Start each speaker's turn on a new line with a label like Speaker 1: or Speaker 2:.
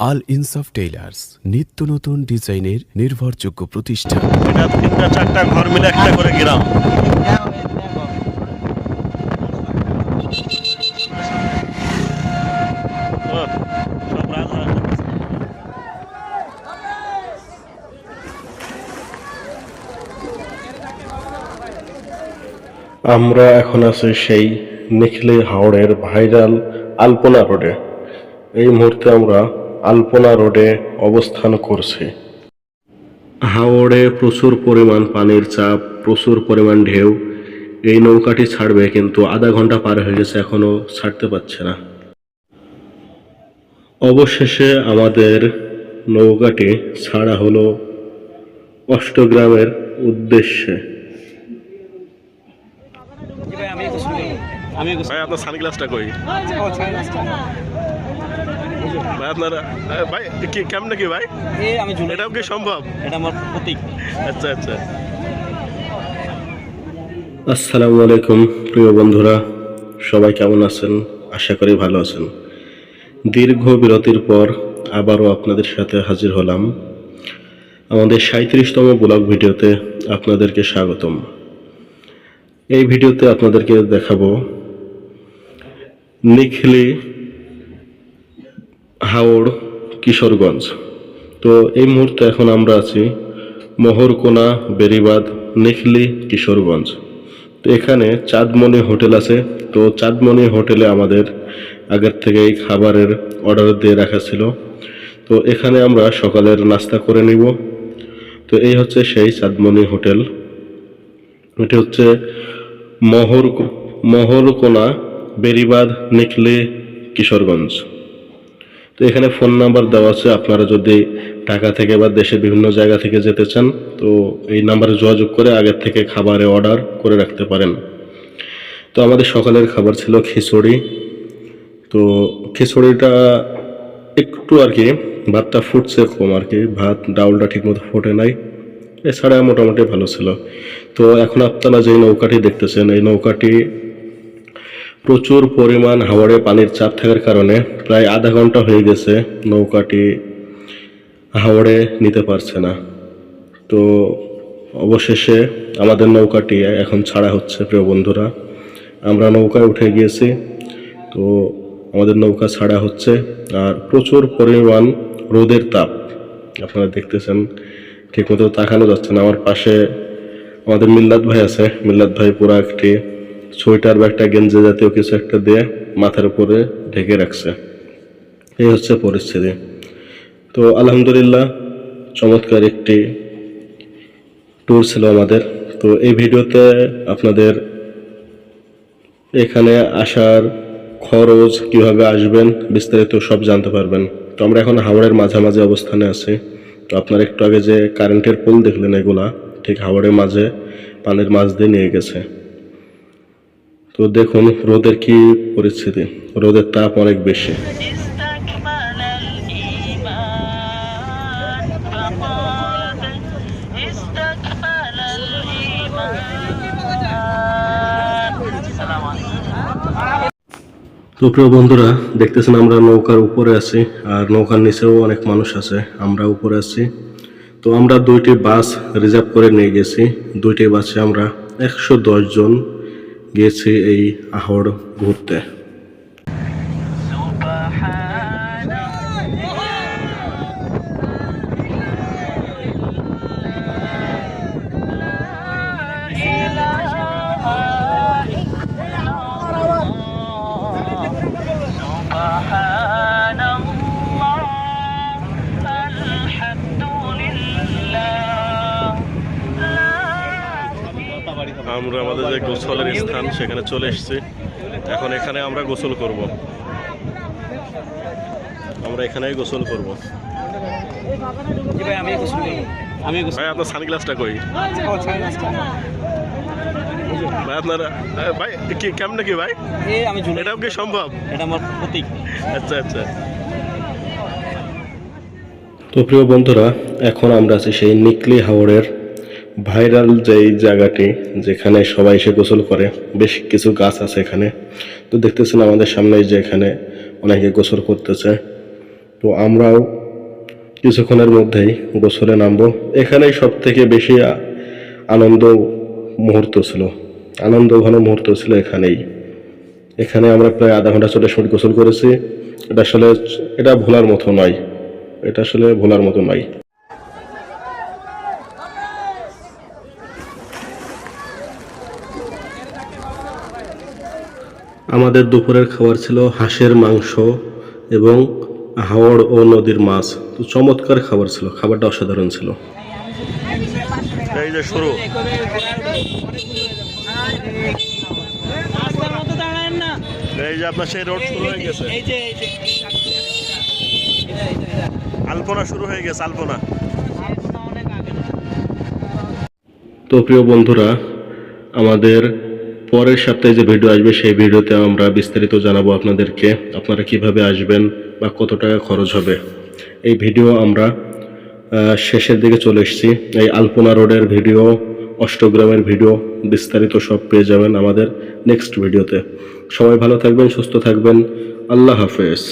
Speaker 1: আল ইনসাফ টেইলার্স নিত্য নতুন ডিজাইনের নির্ভরযোগ্য প্রতিষ্ঠান।
Speaker 2: এটা তিনটা চারটা ঘর মিলে একটা করে গ্রাম।
Speaker 3: আমরা এখন আছি সেই নিখিলে হাওড়ের ভাইরাল আলপনা রোডে। এই মুহূর্তে আমরা আলপনা রোডে অবস্থান করছে। হাওড়ে প্রচুর পরিমাণ পানির চাপ প্রচুর পরিমাণ ঢেউ। এই নৌকাটি ছাড়বে কিন্তু আধা ঘণ্টা পার হয়ে গেছে এখনও ছাড়তে পারছে না। অবশেষে আমাদের নৌকাটি ছাড়া হলো অষ্টগ্রামের উদ্দেশ্যে।
Speaker 4: আমি
Speaker 2: ভাই আপনার সানগ্লাসটা কই? ভাই আপনার ভাই কি কেমন কি ভাই?
Speaker 4: আমি
Speaker 2: এটাও কি সম্ভব?
Speaker 4: এটা আমার প্রতীক।
Speaker 2: আচ্ছা আচ্ছা।
Speaker 3: আসসালামু আলাইকুম প্রিয় বন্ধুরা। সবাই কেমন আছেন? আশা করি ভালো আছেন। দীর্ঘ বিরতির পর আবারও আপনাদের সাথে হাজির হলাম। আমাদের সাঁত্রিশতম ব্লগ ভিডিওতে আপনাদেরকে স্বাগতম। এই ভিডিওতে আপনাদেরকে দেখাবো নিখিলি হাওড়, কিশোরগঞ্জ। তো এই মুহূর্তে এখন আমরা আছি মোহরকোনা বেরিবাদ নিখলি, কিশোরগঞ্জ। তো এখানে চাঁদমণি হোটেল আছে। তো চাঁদমণি হোটেলে আমাদের আগের থেকেই খাবারের অর্ডার দিয়ে রাখা ছিল। তো এখানে আমরা সকালের নাস্তা করে নিব। তো এই হচ্ছে সেই চাঁদমণি হোটেল। এটি হচ্ছে মহর মহরকোনা বেরিবাদ নিখলি, কিশোরগঞ্জ। তো এখানে ফোন নাম্বার দেওয়া আছে। আপনারা যদি ঢাকা থেকে বা দেশের বিভিন্ন জায়গা থেকে যেতে চান, তো এই নাম্বারে যোগাযোগ করে আগের থেকে খাবারে অর্ডার করে রাখতে পারেন। তো আমাদের সকালের খাবার ছিল খিচুড়ি। তো খিচুড়িটা একটু আর কি, ভাতটা ফুটছে কম আর কি। ভাত, ডাউলটা ঠিকমতো ফোটে নাই। এছাড়া মোটামুটি ভালো ছিল। তো এখন আপনারা যে নৌকাটি দেখতেছেন, এই নৌকাটি প্রচুর পরিমাণ হাওড়ে পানির চাপ থাকার কারণে প্রায় আধা ঘণ্টা হয়ে গেছে নৌকাটি হাওড়ে নিতে পারছে না। তো অবশেষে আমাদের নৌকাটি এখন ছাড়া হচ্ছে, প্রিয় বন্ধুরা। আমরা নৌকায় উঠে গিয়েছি, তো আমাদের নৌকা ছাড়া হচ্ছে আর প্রচুর পরিমাণ রোদের তাপ। আপনারা দেখতেছেন, ঠিকমতো তাকানো যাচ্ছে না। আমার পাশে আমাদের মিল্লাত ভাই আছে। মিল্লাত ভাই পুরা একটি সোয়েটার বা একটা গেঞ্জি জাতীয় কিছু একটা দিয়ে মাথার উপরে ঢেকে রাখছে। এই হচ্ছে পরিস্থিতি। তো আলহামদুলিল্লাহ, চমৎকার একটি ট্যুর ছিল আমাদের। তো এই ভিডিওতে আপনাদের এখানে আসার খরচ কীভাবে আসবেন, বিস্তারিত সব জানতে পারবেন। তো আমরা এখন হাওড়ের মাঝামাঝি অবস্থানে আছি। তো আপনার একটু আগে যে কারেন্টের পোল দেখলেন এগুলা, ঠিক হাওড়ের মাঝে পানির মাছ দিয়ে নিয়ে গেছে। তো দেখুন, রোদের কি পরিস্থিতি? রোদের তাপ অনেক বেশি। তো প্রিয় বন্ধুরা, দেখতেছেন আমরা নৌকার উপরে আছি, আর নৌকার নিচেও অনেক মানুষ আছে, আমরা উপরে আছি। তো আমরা দুইটি বাস রিজার্ভ করে নিয়ে গেছি। দুইটি বাসে আমরা একশো জন গিয়েছি এই আহড় ঘুরতে।
Speaker 2: আমরা আমাদের যে গোসলের স্থান সেখানে চলে এসেছি। এখন এখানে আমরা গোসল করব। আমরা এখানেই গোসল করব।
Speaker 4: ভাই
Speaker 2: আপনার সানগ্লাসটা কই? ভাই আপনার ভাই কি কেমন কি ভাই?
Speaker 4: আমি ঝুলে
Speaker 2: এটাও কি সম্ভব?
Speaker 4: এটা আমার প্রতীক।
Speaker 2: আচ্ছা আচ্ছা।
Speaker 3: তো প্রিয় বন্ধুরা এখন আমরা আছি সেই নিকলি হাওড়ের ভাইরাল যেই জায়গাটি যেখানে সবাই এসে গোসল করে, বেশ কিছু গাছ আছে এখানে। তো দেখতেছেন আমাদের সামনে যে এখানে অনেকে গোসল করতেছে। তো আমরাও কিছুক্ষণের মধ্যেই গোসলে নামবো। এখানেই সব থেকে বেশি আনন্দ মুহূর্ত ছিল। আনন্দ ঘন মুহূর্ত ছিল এখানেই। এখানে আমরা প্রায় আধা ঘণ্টা চল্লিশ মিনিট গোসল করেছি। এটা আসলে, এটা ভোলার মতো নয়। এটা আসলে ভোলার মতো নয়। আমাদের দুপুরের খাবার ছিল হাঁসের মাংস এবং হাওড় ও নদীর মাছ। তো চমৎকার খাবার ছিল খাবারটা অসাধারণ ছিল।
Speaker 2: এই যে শুরু। এই যে আপনার সেই রোড শুরু হয়ে গেছে। আলপনা শুরু হয়ে গেছে আলপনা।
Speaker 3: তো প্রিয় বন্ধুরা আমাদের পরের সপ্তাহে যে ভিডিও আসবে, সেই ভিডিওতে আমরা বিস্তারিত জানাব আপনাদেরকে, আপনারা কীভাবে আসবেন বা কত টাকা খরচ হবে। এই ভিডিও আমরা শেষের দিকে চলে এসেছি। এই আলপনা রোডের ভিডিও অষ্টগ্রামের ভিডিও বিস্তারিত সব পেয়ে যাবেন আমাদের নেক্সট ভিডিওতে সবাই ভালো থাকবেন, সুস্থ থাকবেন। আল্লাহ হাফেজ।